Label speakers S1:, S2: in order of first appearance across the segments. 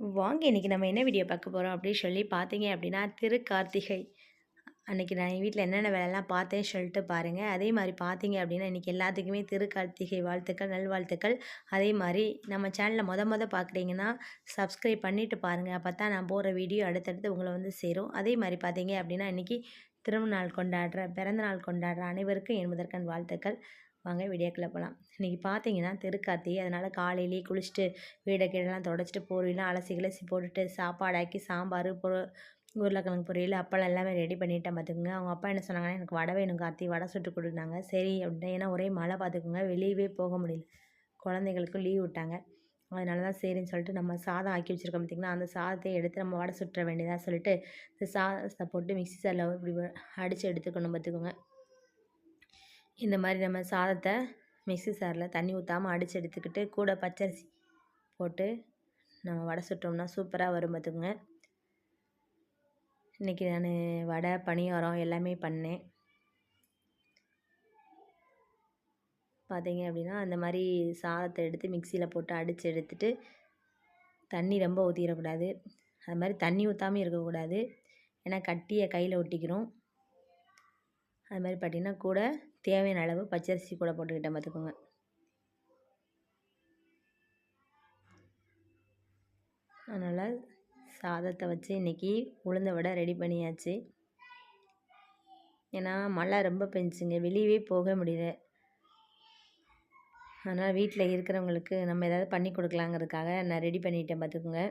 S1: வாங்க இன்றைக்கி நம்ம என்ன வீடியோ பார்க்க போகிறோம் அப்படின்னு சொல்லி பார்த்தீங்க அப்படின்னா திருக்கார்த்திகை. அன்றைக்கி நான் என் வீட்டில் என்னென்ன வேலைலாம் பார்த்தேன்னு சொல்லிட்டு பாருங்கள் அதே மாதிரி பார்த்தீங்க அப்படின்னா இன்றைக்கி எல்லாத்துக்குமே திருக்கார்த்திகை வாழ்த்துக்கள் நல்வாழ்த்துக்கள். அதே மாதிரி நம்ம சேனலில் மொத மொதல் பார்க்குறீங்கன்னா சப்ஸ்கிரைப் பண்ணிவிட்டு பாருங்கள் அப்போ தான் நான் போகிற வீடியோ அடுத்தடுத்து உங்களை வந்து சேரும். அதே மாதிரி பார்த்தீங்க அப்படின்னா இன்றைக்கி திருமணநாள் கொண்டாடுற பிறந்தநாள் கொண்டாடுற அனைவருக்கும் என் முதற்கண் வாழ்த்துக்கள். வாங்க வீடியோக்குள்ளே போகலாம். இன்றைக்கி பார்த்தீங்கன்னா திருக்கார்த்திகை அதனால் காலையிலேயே குளிச்சுட்டு வீடை கீழெல்லாம் தொடச்சிட்டு போர்வையெல்லாம் அலசி கிளசி போட்டுட்டு சாப்பாடாக்கி சாம்பார் பொ உருளைக்கிழங்கு பொரியல் அப்பளம் எல்லாமே ரெடி பண்ணிட்டேன் பார்த்துக்குங்க. அவங்க அப்பா என்ன சொன்னாங்கன்னா எனக்கு வடை வேணும் கார்த்தி வடை சுட்டு கொடுத்தாங்க சரி அப்படின்னா ஏன்னா ஒரே மழை பார்த்துக்குங்க. வெளியவே போக முடியல. குழந்தைங்களுக்கும் லீவ் விட்டாங்க. அதனால தான் சரின்னு சொல்லிட்டு நம்ம சாதம் ஆக்கி வச்சுருக்கோம் பார்த்திங்கன்னா அந்த சாதத்தை எடுத்து நம்ம வடை சுட்டுற வேண்டியதாக சொல்லிட்டு இந்த சாதத்தை போட்டு மிக்சி சாரில் இப்படி அடித்து எடுத்துக்கணும் பார்த்துக்கோங்க. இந்த மாதிரி நம்ம சாதத்தை மிக்சி சாரில் தண்ணி ஊற்றாமல் அடித்து எடுத்துக்கிட்டு கூட பச்சரிசி போட்டு நம்ம வடை சுட்டோம்னா சூப்பராக வரும் பார்த்துக்குங்க. இன்றைக்கி நான் வடை பணியாரம் எல்லாமே பண்ணேன். பார்த்தீங்க அப்படின்னா அந்த மாதிரி சாதத்தை எடுத்து மிக்சியில் போட்டு அடித்து எடுத்துட்டு தண்ணி ரொம்ப ஊற்றிடக்கூடாது அது மாதிரி தண்ணி ஊற்றாமல் இருக்கக்கூடாது. ஏன்னா கட்டியை கையில் ஒட்டிக்கிறோம். அது மாதிரி பார்த்திங்கன்னா கூட தேவையான அளவு பச்சரிசி கூட போட்டுக்கிட்டேன் பார்த்துக்கோங்க. அதனால் சாதத்தை வச்சு இன்றைக்கி உளுந்த வடை ரெடி பண்ணியாச்சு. ஏன்னா மழை ரொம்ப பெஞ்சுங்க. வெளியவே போக முடியல. அதனால் வீட்டில் இருக்கிறவங்களுக்கு நம்ம ஏதாவது பண்ணி கொடுக்கலாங்கிறதுக்காக நான் ரெடி பண்ணிட்டேன் பார்த்துக்கோங்க.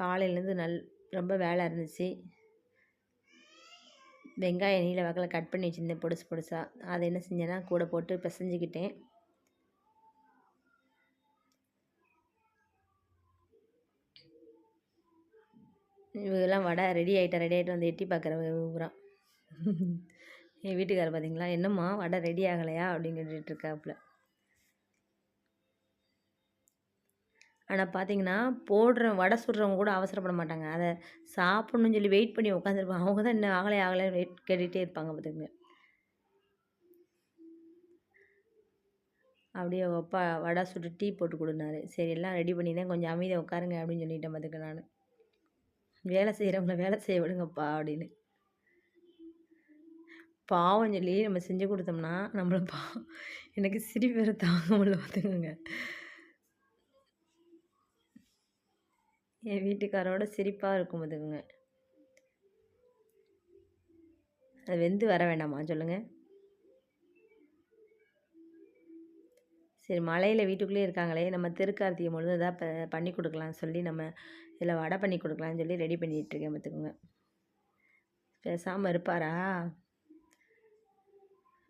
S1: காலையிலேருந்து நல் ரொம்ப வேலை இருந்துச்சு. வெங்காயம் நீல வாக்கில் கட் பண்ணி வச்சுருந்தேன் பொடுசு பொடுசாக அதை என்ன செஞ்சேன்னா கூட போட்டு பிசைஞ்சிக்கிட்டேன். இவங்கெல்லாம் வடை ரெடி ஆகிட்டா ரெடி ஆகிட்டு வந்து எட்டி பார்க்குற பூரா. என் வீட்டுக்காரர் பார்த்தீங்களா என்னம்மா வடை ரெடி ஆகலையா? அப்படின்னு கேட்டுட்ருக்காப்புல ஆனால் பார்த்தீங்கன்னா போடுற வடை சுடுறவங்க கூட அவசரப்பட மாட்டாங்க. அதை சாப்பிட்ணுன்னு சொல்லி வெயிட் பண்ணி உட்காந்துருப்பாங்க அவங்க தான் இன்னும் ஆகலை ஆகலை வெயிட் கேட்டுகிட்டே இருப்பாங்க பார்த்துங்க அப்படியே அவங்க அப்பா வடை சுட்டு டீ போட்டு கொடுனாரு. சரி எல்லாம் ரெடி பண்ணி தான் கொஞ்சம் அமைதியாக உட்காருங்க அப்படின்னு சொல்லிட்டேன் பார்த்துக்க நான். வேலை செய்கிறவங்கள வேலை செய்ய விடுங்கப்பா அப்படின்னு. பாவம் சொல்லி நம்ம செஞ்சு கொடுத்தோம்னா நம்மளை பா எனக்கு சிரிப்பு வேறு தாங்க முடியல பார்த்துக்கோங்க என் வீட்டுக்காரோட சிரிப்பாக இருக்கும் பார்த்துக்குங்க அது வெந்து வர வேண்டாமா? சொல்லுங்கள் சரி மலையில் வீட்டுக்குள்ளேயே இருக்காங்களே நம்ம திருக்கார்த்திகை முழுது எதாவது இப்போ பண்ணி கொடுக்கலான்னு சொல்லி நம்ம இதில் வடை பண்ணி கொடுக்கலான்னு சொல்லி ரெடி பண்ணிகிட்ருக்கேன் பார்த்துக்கோங்க பேசாமல் இருப்பாரா?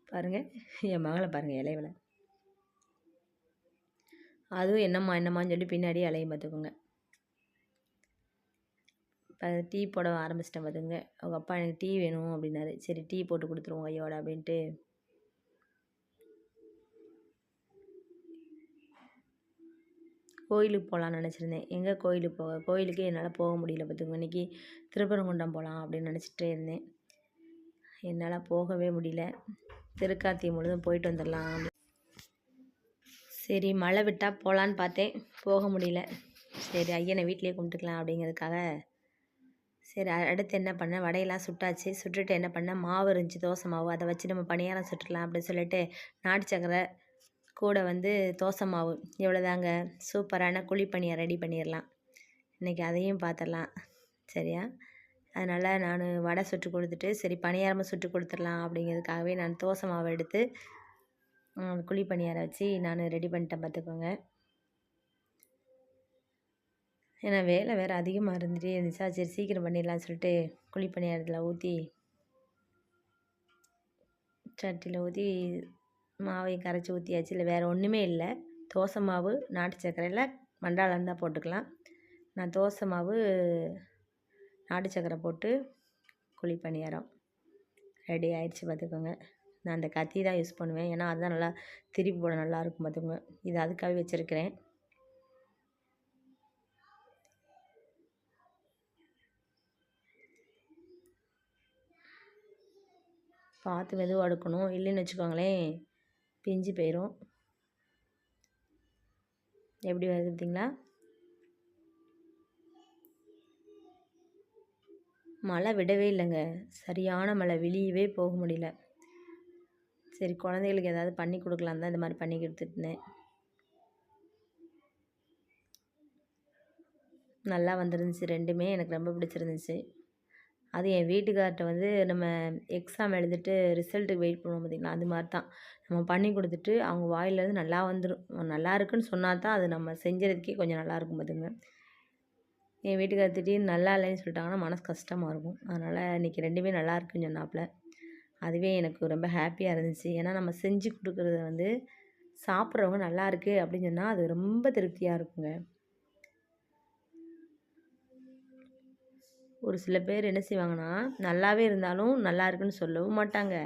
S1: பாருங்கள் என் மகளை பாருங்கள் இலைவில் அதுவும் என்னம்மா என்னம்மான்னு சொல்லி பின்னாடி அலையும் பார்த்துக்கோங்க டீ போட ஆரம்பிச்சிட்டேன் பார்த்துங்க அவங்க அப்பா எனக்கு டீ வேணும் அப்படின்னாரு. சரி டீ போட்டு கொடுத்துருவோம் ஐயோட அப்படின்ட்டு. கோயிலுக்கு போகலான்னு நினச்சிருந்தேன். எங்கே கோயிலுக்கு போக? கோயிலுக்கு என்னால் போக முடியல பார்த்துங்க இன்றைக்கி திருப்பரங்குன்றம் போகலாம் அப்படின்னு நினச்சிட்டே இருந்தேன். என்னால் போகவே முடியல. திருக்கார்த்திகை முழுதும் போயிட்டு வந்துடலாம் சரி மழை விட்டால் போகலான்னு பார்த்தேன். போக முடியல. சரி ஐயனை வீட்டிலே கும்பிட்டுக்கலாம் அப்படிங்கிறதுக்காக சரி அடுத்து என்ன பண்ணேன் வடையெல்லாம் சுட்டாச்சு. சுட்டுட்டு என்ன பண்ணேன் மாவு இருந்துச்சு தோசை மாவு. அதை வச்சு நம்ம பணியாரம் சுட்டுடலாம் அப்படின்னு சொல்லிட்டு நாட்டு சக்கரை கூட வந்து தோசை மாவு. இவ்வளோதாங்க சூப்பரான குழி பணியை ரெடி பண்ணிடலாம். இன்றைக்கி அதையும் பார்த்துடலாம் சரியா? அதனால் நான் வடை சுட்டு கொடுத்துட்டு சரி பணியாரமாக சுட்டு கொடுத்துடலாம் அப்படிங்கிறதுக்காகவே நான் தோசை மாவு எடுத்து குழி பணியாரம் வச்சு நான் ரெடி பண்ணிட்டேன் பார்த்துக்கோங்க. ஏன்னா வேலை வேறு அதிகமாக இருந்துகிட்டே இருந்துச்சா? சரி சீக்கிரம் பண்ணிடலாம்னு சொல்லிட்டு குழி பணியாரத்தில் ஊற்றி சட்டியில் ஊற்றி மாவையும் கரைச்சி ஊற்றியாச்சு இல்லை வேறு ஒன்றுமே இல்லை. தோசை மாவு நாட்டு சர்க்கரையில் மண்டாளம் தான் போட்டுக்கலாம். நான் தோசை மாவு நாட்டு சர்க்கரை போட்டு குழி பணியாரம் ரெடி ஆயிடுச்சு பார்த்துக்கோங்க. நான் அந்த கத்தி தான் யூஸ் பண்ணுவேன். ஏன்னா அதுதான் நல்லா திருப்பி போட நல்லாயிருக்கும் பார்த்துக்கோங்க. இது அதுக்காகவே வச்சுருக்கிறேன். பார்த்து மெதுவாக எடுக்கணும் இல்லைன்னு வச்சுக்கோங்களேன் பிஞ்சு போயிடும் எப்படி வருது பார்த்தீங்களா மழை விடவே இல்லைங்க. சரியான மழை வெளியவே போக முடியல. சரி குழந்தைகளுக்கு ஏதாவது பண்ணி கொடுக்கலாம் தான் இந்த மாதிரி பண்ணி கொடுத்துருந்தேன் நல்லா வந்துருந்துச்சு. ரெண்டுமே எனக்கு ரொம்ப பிடிச்சிருந்துச்சு. அது என் வீட்டுக்கார்ட்ட வந்து நம்ம எக்ஸாம் எழுதிட்டு ரிசல்ட்டுக்கு வெயிட் பண்ணுவோம் பார்த்திங்களா? அது மாதிரி தான் நம்ம பண்ணி கொடுத்துட்டு அவங்க வாயிலேருந்து நல்லா வந்துடும் நல்லா இருக்குன்னு சொன்னால் தான் அது நம்ம செஞ்சதுக்கே கொஞ்சம் நல்லா இருக்கும் பார்த்துங்க என் வீட்டுக்கார் திடீர்னு நல்லா இல்லைன்னு சொல்லிட்டாங்கன்னா மனசு கஷ்டமாக இருக்கும். அதனால் இன்றைக்கி ரெண்டுமே நல்லா இருக்குன்னு சொன்னாப்புல. அதுவே எனக்கு ரொம்ப ஹாப்பியாக இருந்துச்சு. ஏன்னா நம்ம செஞ்சு கொடுக்குறத வந்து சாப்பிட்றவங்க நல்லா இருக்குது அப்படின்னு சொன்னால் அது ரொம்ப திருப்தியாக இருக்குங்க. ஒரு சில பேர் என்ன செய்வாங்கன்னா நல்லாவே இருந்தாலும் நல்லா இருக்குன்னு சொல்லவும் மாட்டாங்க.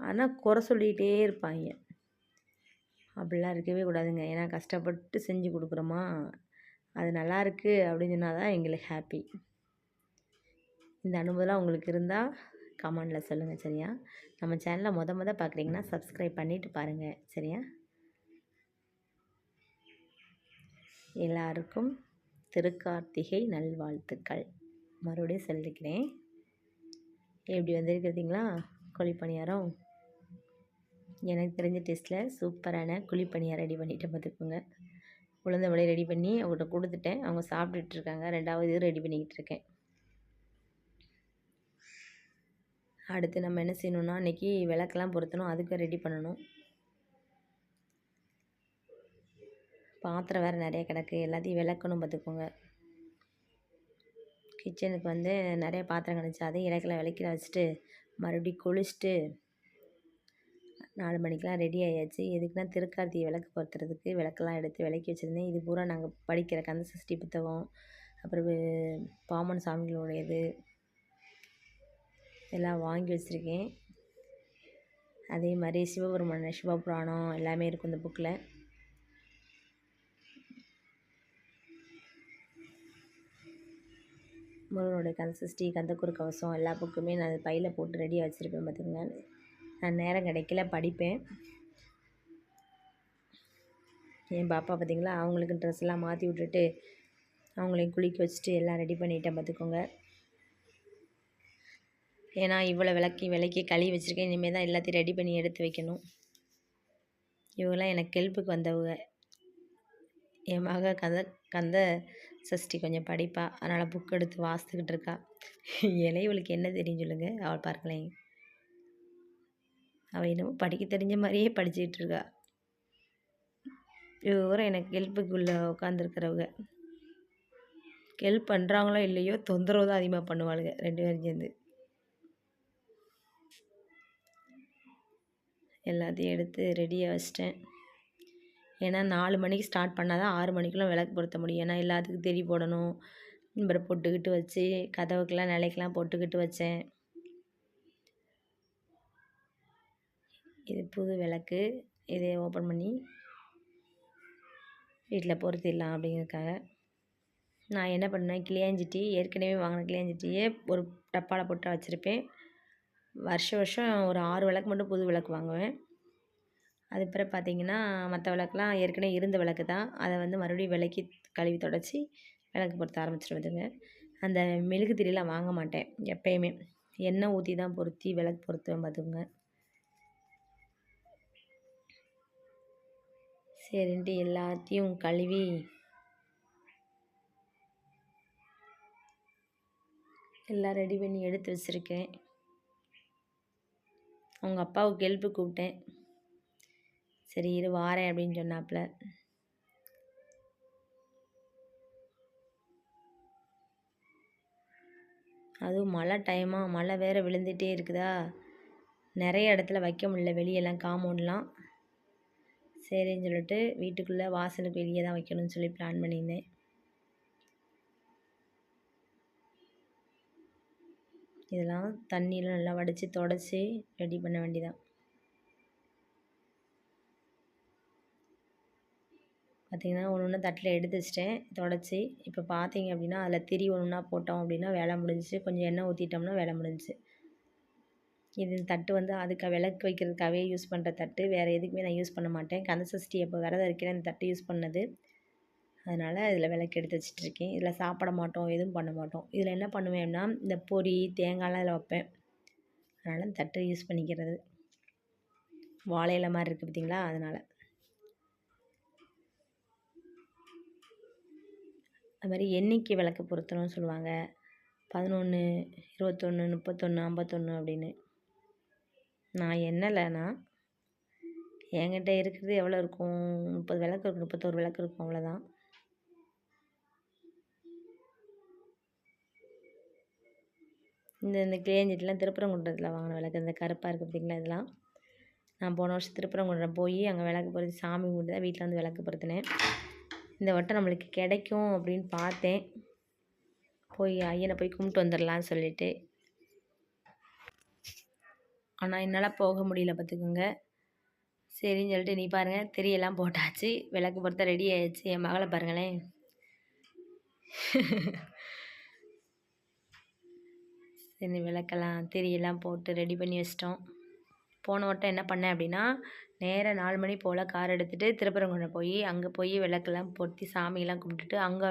S1: ஆனால் குறை சொல்லிகிட்டே இருப்பாங்க. அப்படிலாம் இருக்கவே கூடாதுங்க. ஏன்னா கஷ்டப்பட்டு செஞ்சு கொடுக்குறோமா அது நல்லா இருக்குது அப்படின்னு சொன்னால் தான் எங்களுக்கு ஹாப்பி இந்த அனுபவம்லாம் உங்களுக்கு இருந்தால் கமெண்டில் சொல்லுங்கள் சரியா? நம்ம சேனலை மொத மொதல் பார்க்குறீங்கன்னா சப்ஸ்கிரைப் பண்ணிவிட்டு பாருங்கள் சரியா? எல்லாருக்கும் திருக்கார்த்திகை நல்வாழ்த்துக்கள். மறுபடியும் சொல்லிக்கிறேன். எப்படி வந்திருக்கிறீங்களா? குழிப்பணியாரம்? எனக்கு தெரிஞ்ச டேஸ்ட்டில் சூப்பரான குழிப்பணியாரம் ரெடி பண்ணிவிட்டு பார்த்துக்கோங்க. உளுந்த வடை ரெடி பண்ணி அவங்கள்ட்ட கொடுத்துட்டேன். அவங்க சாப்பிட்டுட்ருக்காங்க ரெண்டாவது இது ரெடி பண்ணிக்கிட்டு இருக்கேன். அடுத்து நம்ம என்ன செய்யணுன்னா அன்றைக்கி விளக்கெல்லாம் பொருத்தணும். அதுக்கு ரெடி பண்ணணும். பாத்திரம் வேறு நிறைய கிடக்கு. எல்லாத்தையும் விளக்கணும் பார்த்துக்கோங்க. கிச்சனுக்கு வந்து நிறைய பாத்திரம் கிடச்சி அதையும் இலக்கில விளக்கில வச்சுட்டு மறுபடியும் குளிச்சுட்டு நாலு மணிக்கெலாம் ரெடி ஆயாச்சு. எதுக்குன்னா திருக்கார்த்திகை விளக்கு பொறுத்துறதுக்கு விளக்கெல்லாம் எடுத்து விளக்கி வச்சுருந்தேன். இது பூரா நாங்கள் படிக்கிற கந்த சஷ்டி புத்தகம் அப்புறம் பாமன் சாமிகளுடையது எல்லாம் வாங்கி வச்சுருக்கேன். அதே மாதிரி சிவபெருமான சிவபுராணம் எல்லாமே இருக்கும் இந்த புக்கில் முருகனுடைய கன்சிஸ்டி கந்தக்குரு கவசம் எல்லா புக்குமே நான் பையில் போட்டு ரெடியாக வச்சுருப்பேன் பார்த்துக்கங்க நான் நேரம் கிடைக்கல படிப்பேன். என் பாப்பா பார்த்திங்களா அவங்களுக்கு ட்ரெஸ்லாம் மாற்றி விட்டுட்டு அவங்களையும் குளிக்க வச்சுட்டு எல்லாம் ரெடி பண்ணிட்டேன் பார்த்துக்கோங்க ஏன்னா இவ்வளோ விளக்கி விளக்கி கழுவி வச்சுருக்கேன். இனிமேல் தான் எல்லாத்தையும் ரெடி பண்ணி எடுத்து வைக்கணும். இவங்களாம் எனக்கு கெல்ப்புக்கு வந்தவங்க. என் மக கந்த கந்த சஷ்டி கொஞ்சம் படிப்பா. அதனால் புக் எடுத்து வாசித்துக்கிட்டு இருக்கா. இளையவளுக்கு என்ன தெரியும் சொல்லுங்கள் அவள் பார்க்கலேன் அவள் என்னமோ படிக்க தெரிஞ்ச மாதிரியே படிச்சுக்கிட்டு இருக்கா. இவரும் எனக்கு ஹெல்ப்புக்குள்ளே உட்காந்துருக்கிறவங்க ஹெல்ப் பண்ணுறாங்களோ இல்லையோ தொந்தரவு தான் அதிகமாக பண்ணுவாளுங்க ரெண்டு பேரும் சேர்ந்து. எல்லாத்தையும் எடுத்து ரெடியாக வச்சிட்டேன். ஏன்னா நாலு மணிக்கு ஸ்டார்ட் பண்ணால் தான் ஆறு மணிக்கெலாம் விளக்கு பொருத்த முடியும். ஏன்னா எல்லாத்துக்கும் தெரி போடணும். அப்புறம் பொட்டுக்கிட்டு வச்சு கதவுக்கெலாம் நிலைக்கெலாம் பொட்டுக்கிட்டு வச்சேன். இது புது விளக்கு. இதை ஓப்பன் பண்ணி வீட்டில் பொருத்திடலாம் அப்படிங்கிறதுக்காக. நான் என்ன பண்ணேன் கிளியாஞ்சிட்டி ஏற்கனவே வாங்கின கிளியாஞ்சிட்டியே ஒரு டப்பாவில் போட்டு வச்சுருப்பேன். வருஷம் வருஷம் ஒரு ஆறு விளக்கு மட்டும் புது விளக்கு வாங்குவேன். அது பிறகு பார்த்திங்கன்னா மற்ற விளக்குலாம் ஏற்கனவே இருந்த விளக்கு தான். அதை வந்து மறுபடியும் விளக்கி கழுவி தொடச்சி விளக்கு பொருத்த ஆரம்பிச்சிருவதுங்க அந்த மெழுகு திரியெலாம் வாங்க மாட்டேன் எப்பயுமே. எண்ணெய் ஊற்றி தான் பொருத்தி விளக்கு பொருத்துவேன் பார்த்துங்க சரின்ட்டு எல்லாத்தையும் கழுவி எல்லாம் ரெடி பண்ணி எடுத்து வச்சுருக்கேன். அவங்க அப்பாவுக்கு ஹெல்ப்பு கூப்பிட்டேன். சரி இரு வாரேன் அப்படின்னு சொன்னாப்புல. அதுவும் மழை டைமாக மழை வேறு விழுந்துகிட்டே இருக்குதா? நிறைய இடத்துல வைக்க முடியல வெளியெல்லாம் காமௌண்ட்லாம் சரின்னு சொல்லிட்டு வீட்டுக்குள்ளே வாசலுக்கு வெளியே தான் வைக்கணும்னு சொல்லி பிளான் பண்ணியிருந்தேன். இதெல்லாம் தண்ணியெலாம் நல்லா வடித்து தொடச்சி ரெடி பண்ண வேண்டியதான் பார்த்திங்கன்னா ஒன்று ஒன்று தட்டில் எடுத்து வச்சிட்டேன். தொடச்சி. இப்போ பார்த்தீங்க அப்படின்னா அதில் திரி ஒன்று ஒன்றா போட்டோம் அப்படின்னா வேலை முடிஞ்சிச்சு. கொஞ்சம் எண்ணெய் ஊற்றிட்டோம்னா வேலை முடிஞ்சிச்சு. இது தட்டு வந்து அதுக்கு விளக்கு வைக்கிறதுக்காகவே யூஸ் பண்ணுற தட்டு. வேறு எதுக்குமே நான் யூஸ் பண்ண மாட்டேன். கந்த சஷ்டி அப்போ விரதம் இருக்கிற அந்த தட்டு யூஸ் பண்ணது. அதனால் இதில் விளக்கு எடுத்து வச்சிட்ருக்கேன் இதில் சாப்பிட மாட்டோம் எதுவும் பண்ண மாட்டோம். இதில் என்ன பண்ணுவேன்னா இந்த பொரி தேங்காய்லாம் இதில் வைப்பேன். அதனால் தட்டு யூஸ் பண்ணிக்கிறது. வாழை இலை மாதிரி இருக்குது பார்த்தீங்களா? அதனால். அது மாதிரி எண்ணிக்கை விளக்கு பொருத்தணும்னு சொல்லுவாங்க. பதினொன்று இருபத்தொன்று முப்பத்தொன்று ஐம்பத்தொன்று அப்படின்னு. நான் எண்ணலைண்ணா என்கிட்ட இருக்கிறது எவ்வளோ இருக்கும்? முப்பது விளக்கு இருக்கும் முப்பத்தோரு விளக்கு இருக்கும் அவ்வளோதான். இந்த இந்த கிளியஞ்சிட்டுலாம் திருப்பரங்குன்றத்தில் வாங்கின விளக்கு இந்த கருப்பாக இருக்குது பார்த்தீங்களா இதெல்லாம்? நான் போன வருஷம் திருப்பரங்குன்றம் போய் அங்கே விளக்கு பொருத்தி சாமி கும்பிட்டு தான் வீட்டில் வந்து விளக்கு பொருத்தினேன். இந்த வட்டம் நம்மளுக்கு கிடைக்கும் அப்படின்னு பார்த்தேன். போய் ஐயனை போய் கும்பிட்டு வந்துடலான்னு சொல்லிட்டு. ஆனால் என்னால் போக முடியல பார்த்துக்கோங்க. சரின்னு சொல்லிட்டு நீ பாருங்கள் திரியெல்லாம் போட்டாச்சு. விளக்கு பொறுத்த ரெடி ஆயிடுச்சு. என் மகளை பாருங்களேன். சரி விளக்கெல்லாம் திரியெல்லாம் போட்டு ரெடி பண்ணி வச்சிட்டோம். போன வட்டம் என்ன பண்ணேன் அப்படின்னா நேராக நாலு மணி போல் கார் எடுத்துகிட்டு திருப்பரங்குன்றம் போய் அங்கே போய் விளக்கெல்லாம் பொருத்தி சாமியெல்லாம் கும்பிட்டுட்டு அங்கே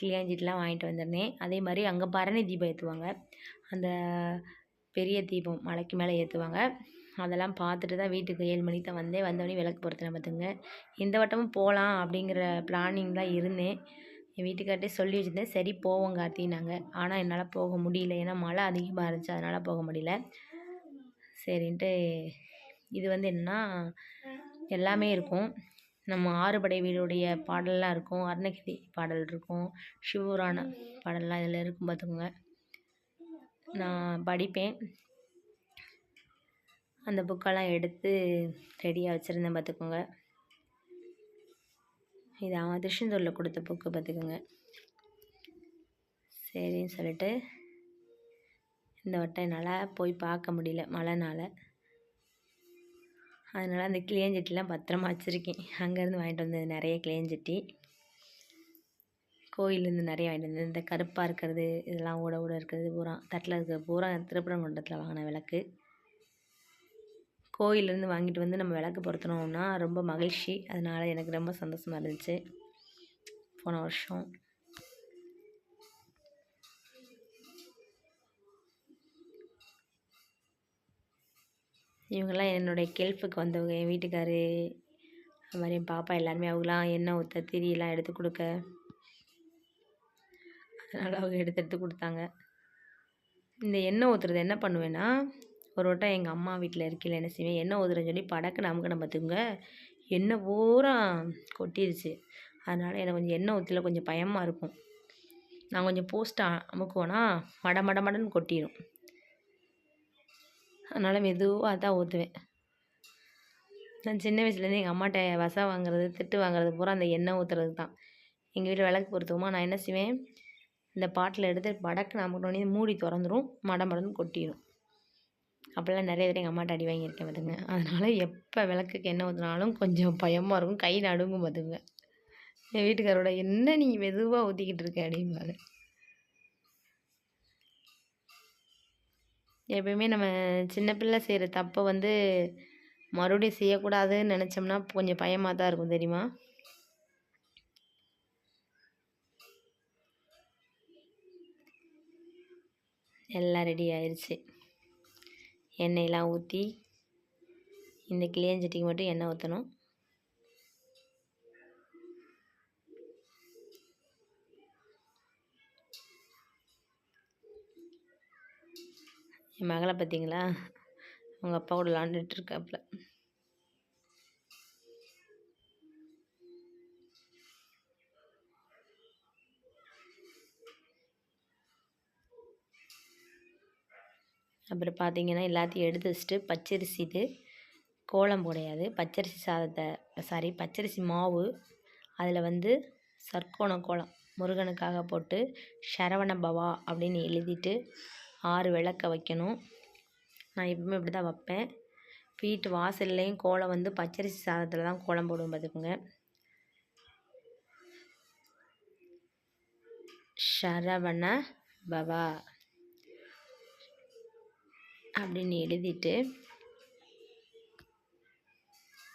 S1: கிளியாஞ்சிட்டுலாம் வாங்கிட்டு வந்துருந்தேன். அதே மாதிரி அங்கே பரணி தீபம் ஏற்றுவாங்க அந்த பெரிய தீபம் மலைக்கு மேலே ஏற்றுவாங்க அதெல்லாம் பார்த்துட்டு தான் வீட்டுக்கு ஏழு மணிக்கு தான் வந்தேன். வந்தவொடனே விளக்கு பொருத்தினேன் பார்த்துங்க இந்த வட்டமும் போகலாம் அப்படிங்கிற பிளானிங் தான் இருந்தேன். என் வீட்டுக்கார்ட்டே சொல்லி வச்சுருந்தேன். சரி போவோம் கார்த்தினாங்க ஆனால் என்னால் போக முடியல. ஏன்னா மழை அதிகமாக இருந்துச்சு. அதனால் போக முடியல. சரின்ட்டு இது வந்து என்னன்னா எல்லாமே இருக்கும். நம்ம ஆறுபடை வீடுடைய பாடல்லாம் இருக்கும். அருணகிரி பாடல் இருக்கும். சிவபுராண பாடல்லாம் இதில் இருக்கும் பார்த்துக்கோங்க. நான் படிப்பேன். அந்த புக்கெல்லாம் எடுத்து ரெடியாக வச்சுருந்தேன் பார்த்துக்கோங்க. இது அவன் திருச்செந்தூரில் கொடுத்த புக்கு பார்த்துக்கோங்க. சரின்னு சொல்லிட்டு இந்த வட்டம் என்னால் போய் பார்க்க முடியல மழைனால. அதனால் அந்த கிளியஞ்சட்டிலாம் பத்திரமா வச்சுருக்கேன். அங்கேருந்து வாங்கிட்டு வந்தது நிறைய கிளியஞ்சட்டி கோயிலேருந்து நிறைய வாங்கிட்டு வந்தது. இந்த கருப்பாக இருக்கிறது இதெல்லாம் ஊட ஊட இருக்கிறது பூரா. தட்டில் இருக்கிற பூரா திருப்பரங்குன்றத்தில் வாங்கின விளக்கு. கோயிலேருந்து வாங்கிட்டு வந்து நம்ம விளக்கு பொருத்தினோம்னா ரொம்ப மகிழ்ச்சி. அதனால் எனக்கு ரொம்ப சந்தோஷமாக இருந்துச்சு. போன வருஷம். இவங்கெல்லாம் என்னுடைய கெல்ஃபுக்கு வந்தவங்க என் வீட்டுக்காரு அது மாதிரி என் பாப்பா எல்லாருமே அவங்களாம் எண்ணெய் ஊற்ற திரியெல்லாம் எடுத்து கொடுக்க. அதனால் அவங்க எடுத்து எடுத்து கொடுத்தாங்க. இந்த எண்ணெய் ஊற்றுறது என்ன பண்ணுவேன்னா ஒரு வட்டம் எங்கள் அம்மா வீட்டில் இருக்கையில் என்ன செய்வேன் எண்ணெய் ஊற்றுறேன்னு சொல்லி படக்கு நமக்கு நம்ம பார்த்துக்குங்க எண்ணெய் பூரா கொட்டிருச்சு. அதனால் எனக்கு கொஞ்சம் எண்ணெய் ஊற்றல கொஞ்சம் பயமாக இருக்கும். நான் கொஞ்சம் போஸ்ட்டாக அமுக்குவேன்னா மட மட மடன்னு கொட்டிடும் அதனால் மெதுவாக தான் ஊற்றுவேன் நான் சின்ன வயசுலேருந்து எங்கள் அம்மாட்ட வசா வாங்குறது திட்டு வாங்குறது பூரா அந்த எண்ணெய் ஊற்றுறது தான். எங்கள் வீட்டில் விளக்கு பொறுத்துவோமா நான் என்ன செய்வேன்? இந்த பாட்டில் எடுத்து படக்கு நமக்கு மூடி திறந்துடும் மடம் மடன்னு கொட்டிடும் அப்போல்லாம் நிறைய தடவை எங்கள் அம்மாட்ட அடி வாங்கியிருக்கேன் பார்த்துங்க அதனால் எப்போ விளக்குக்கு எண்ணெய் ஊற்றினாலும் கொஞ்சம் பயமாக இருக்கும் கை நடுங்கும் பார்த்துங்க என் வீட்டுக்காரோட என்ன நீங்கள் மெதுவாக ஊற்றிக்கிட்டு இருக்க? அப்படிம்பாங்க. எப்பயுமே நம்ம சின்ன பிள்ளை செய்கிற தப்பை வந்து மறுபடியும் செய்யக்கூடாதுன்னு நினச்சோம்னா கொஞ்சம் பயமாக தான் இருக்கும் தெரியுமா? எல்லாம் ரெடி ஆயிடுச்சு எண்ணெயெலாம் ஊற்றி இந்த கிளியஞ்சட்டிக்கு மட்டும் எண்ணெய் ஊற்றணும் என் மகளை பார்த்தீங்களா அவங்க அப்பா கூட விளாண்டுட்டு அப்புறம் பார்த்தீங்கன்னா எல்லாத்தையும் எடுத்து வச்சுட்டு பச்சரிசி இது கோலம் கிடையாது பச்சரிசி சாதத்தை சாரி பச்சரிசி மாவு அதில் வந்து சர்க்கோண கோலம் முருகனுக்காக போட்டு சரவண பவா அப்படின்னு எழுதிட்டு ஆறு விளக்க வைக்கணும். நான் எப்பவுமே இப்படி தான் வைப்பேன். வீட்டு வாசல்லையும் கோலம் வந்து பச்சரிசி சாதத்தில் தான் கோலம் போடுவோம் பார்த்துக்கோங்க. சரவண பவா அப்படின்னு எழுதிட்டு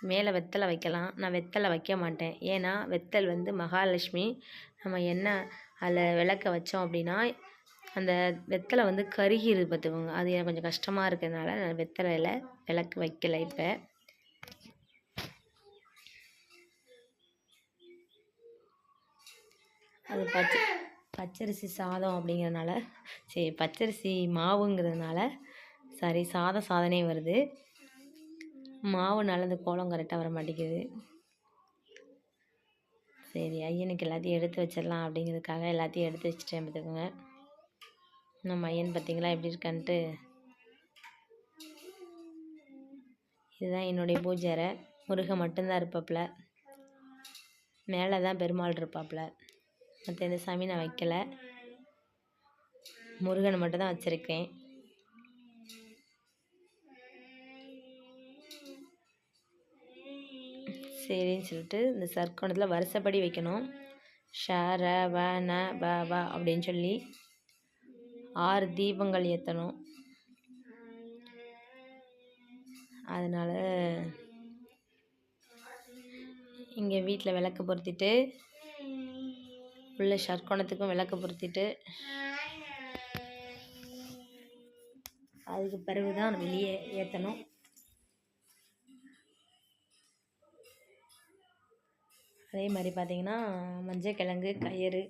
S1: மேலே வெத்தலை வைக்கலாம். நான் வெத்தலை வைக்க மாட்டேன். ஏன்னா வெத்தல் வந்து மகாலட்சுமி. நம்ம என்ன அதில் விளக்க வச்சோம் அப்படின்னா அந்த வெத்தலை வந்து கருகிருது பார்த்துக்கோங்க அது எனக்கு கொஞ்சம் கஷ்டமாக இருக்கிறதுனால நான் வெத்தலையில் விளக்கு வைக்கலை இப்போ. அது பச்சை பச்சரிசி சாதம் அப்படிங்கிறதுனால சரி பச்சரிசி மாவுங்கிறதுனால சரி சாதம் சாதனே வருது. மாவுனால அந்த கோலம் கரெக்டாக வர மாட்டேங்குது. சரி ஐயனுக்கு எல்லாத்தையும் எடுத்து வச்சிடலாம் அப்படிங்கிறதுக்காக எல்லாத்தையும் எடுத்து வச்சுட்டேன் பார்த்துக்கோங்க நம்ம ஐயன் பார்த்தீங்களா? எப்படி இருக்கான்ட்டு. இதுதான் என்னுடைய பூஜை அறை. முருகன் மட்டும்தான் இருப்பாப்புல. மேலே தான் பெருமாள் இருப்பாப்புல. மற்ற எந்த சாமி நான் வைக்கல. முருகனை மட்டும் தான் வச்சுருக்கேன். சரின்னு சொல்லிட்டு இந்த சர்க்கோணத்தில் வருஷப்படி வைக்கணும். ஷர வ ந ப வ அப்படின்னு சொல்லி ஆறு தீபங்கள் ஏற்றணும் அதனால் இங்கே வீட்டில் விளக்கு பொருத்திட்டு உள்ள ஷர்க்கோணத்துக்கும் விளக்கு பொருத்திட்டு அதுக்கு பிறகு தான் வெளியே ஏற்றணும் அதே மாதிரி பார்த்தீங்கன்னா மஞ்சள் கிழங்கு கயிறு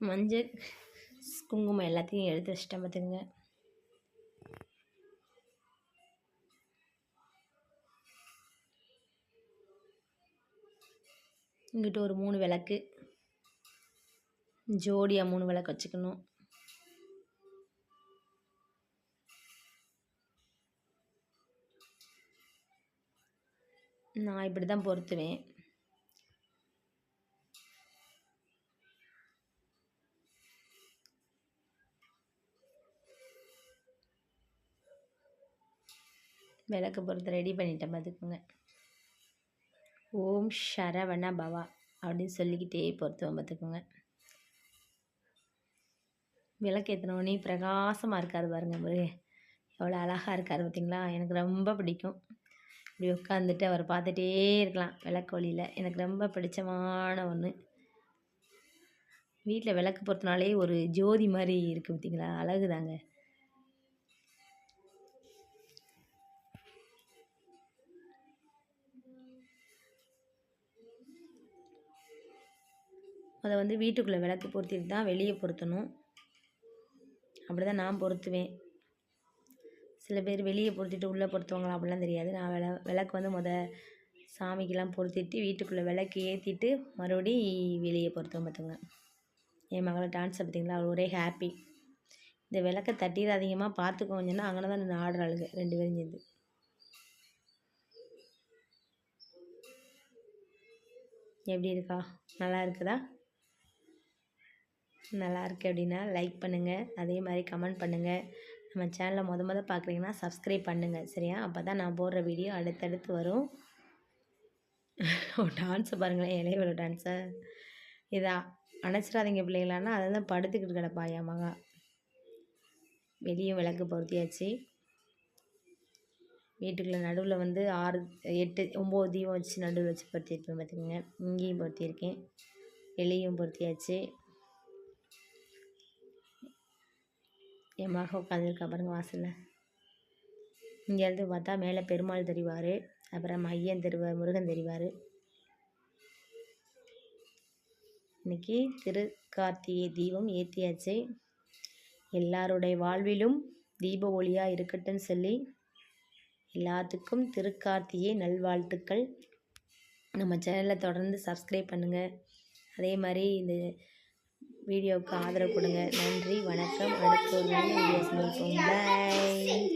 S1: மஞ்சள் குங்குமம் எல்லாத்தையும் எடுத்து வச்சிட்டேன் பார்த்துங்க இங்கிட்ட ஒரு மூணு விளக்கு. ஜோடியாக மூணு விளக்கு வச்சுக்கணும். நான் இப்படி தான் பொருத்துவேன். விளக்கு பொறுத்து ரெடி பண்ணிட்டேன் பார்த்துக்கோங்க. ஓம் ஷரவண பவா அப்படின்னு சொல்லிக்கிட்டே பொறுத்துவோம் பார்த்துக்கோங்க. விளக்கு ஏற்றினோடனே பிரகாசமாக இருக்காது பாருங்க முருகே எவ்வளோ அழகாக இருக்கார் பார்த்தீங்களா? எனக்கு ரொம்ப பிடிக்கும். இப்படி உட்காந்துட்டு அவரை பார்த்துட்டே இருக்கலாம் விளக்கு ஒளியில் எனக்கு ரொம்ப பிடிச்சமான ஒன்று வீட்டில் விளக்கு பொறுத்தனாலே ஒரு ஜோதி மாதிரி இருக்குது பார்த்தீங்களா? அழகு தாங்க அதை வந்து வீட்டுக்குள்ளே விளக்கு பொருத்திட்டு தான் வெளியே பொருத்தணும். அப்படி தான் நான் பொருத்துவேன். சில பேர் வெளியே பொருத்திட்டு உள்ளே பொருத்துவாங்களா அப்படிலாம் தெரியாது. நான் விள விளக்கு வந்து முத சாமிக்கெலாம் பொருத்திட்டு வீட்டுக்குள்ளே விளக்கு ஏற்றிட்டு மறுபடி வெளியே பொருத்துவேன் பார்த்துங்க என் மகளை டான்ஸை பார்த்திங்களா? அவள் ஒரே ஹாப்பி இந்த விளக்கை தட்டிடாதீங்கம்மா அதிகமாக சொன்னால் அங்கே தான் நான் ஆடுற அழுகு ரெண்டு பேரும் சேர்ந்து. எப்படி இருக்கா? நல்லா இருக்குதா? நல்லாயிருக்கு அப்படின்னா லைக் பண்ணுங்கள் அதே மாதிரி கமெண்ட் பண்ணுங்கள் நம்ம சேனலை மொதல் மொதல் பார்க்குறீங்கன்னா சப்ஸ்கிரைப் பண்ணுங்கள் சரியா? அப்போ தான் நான் போடுற வீடியோ அடுத்தடுத்து வரும். டான்ஸை பாருங்களேன். இளையவள டான்ஸை இதா அணைச்சிடாதீங்க பிள்ளைங்களான்னா அதெல்லாம் படுத்துக்கிட்டு கிடப்பா என் மகா. வெளியும் விளக்கு பொருத்தியாச்சு. வீட்டுக்குள்ளே நடுவில் வந்து ஆறு எட்டு ஒம்பது தீபம் வச்சு நடுவில் வச்சு பொருத்தியிருப்பேன் பார்த்துக்கோங்க இங்கேயும் பொருத்தியிருக்கேன். வெளியும் பொருத்தியாச்சு. என் மக உட்காந்துருக்கா பாருங்க வாசலில். இங்கேருந்து பார்த்தா மேலே பெருமாள் தெரிவார் அப்புறம் ஐயன் தெரிவார் முருகன் தெரிவார். இன்னைக்கு திருக்கார்த்திகை தீபம் ஏற்றியாச்சு எல்லாருடைய வாழ்விலும் தீப ஒளியாக இருக்கட்டும்னு சொல்லி எல்லாத்துக்கும் திருக்கார்த்திகை நல்வாழ்த்துக்கள். நம்ம சேனலை தொடர்ந்து சப்ஸ்கிரைப் பண்ணுங்கள் அதே மாதிரி இந்த வீடியோவுக்கு ஆதரவு கொடுங்க. நன்றி வணக்கம். அடுத்த ஒரு நல்ல வீடியோ பாய்